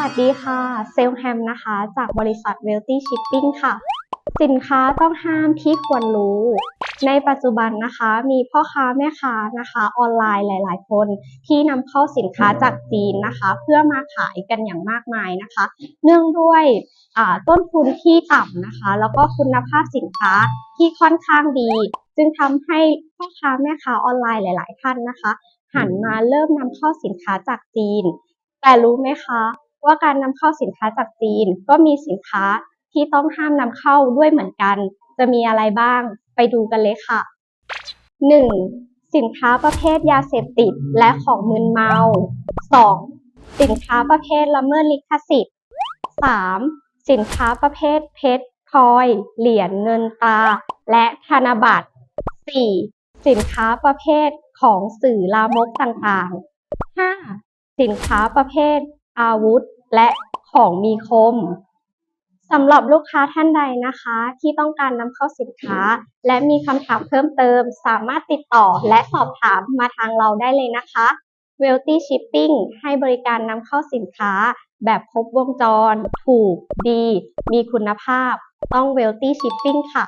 วัสดีค่ะ เซลแฮมนะคะ จากบริษัท Wealthy Shipping ค่ะ สินค้าต้องห้ามที่ควรรู้ ในปัจจุบันนะคะมีพ่อค้าแม่ค้านะคะออนไลน์หลาย ๆ คน ที่นำเข้าสินค้าจากจีนนะคะ เพื่อมาขายกันอย่างมากมายนะคะ เนื่องด้วยต้นทุนที่ต่ำนะคะ แล้วก็คุณภาพสินค้าที่ค่อนข้างดี จึงทำให้พ่อค้าแม่ค้าออนไลน์หลาย ๆ ท่านนะคะ หันมาเริ่มนำเข้าสินค้าจากจีน แต่รู้ไหมคะ ว่าการนำเข้าสินค้าจากจีน ก็มีสินค้าที่ต้องห้ามนำเข้าด้วยเหมือนกัน จะมีอะไรบ้าง ไปดูกันเลยค่ะ 1. สินค้าประเภทยาเสพติดและของมึนเมา 2. สินค้าประเภทละเมิดลิขสิทธิ์ 3. สินค้าประเภทเพชรพลอย เหรียญเงินตราและธนบัตร 4. สินค้าประเภทของสื่อลามกต่างๆ 5. สินค้าประเภท อาวุธ และของมีคมสำหรับลูกค้าท่านใดนะคะ ที่ต้องการนำเข้าสินค้า และมีคำถามเพิ่มเติม สามารถติดต่อและสอบถามมาทางเราได้เลยนะคะ w e a l t y Shipping ให้บริการนำเข้าสินค้า แบบครบวงจร ถูก ดี มีคุณภาพ ต้อง w e a l t y Shipping ค่ะ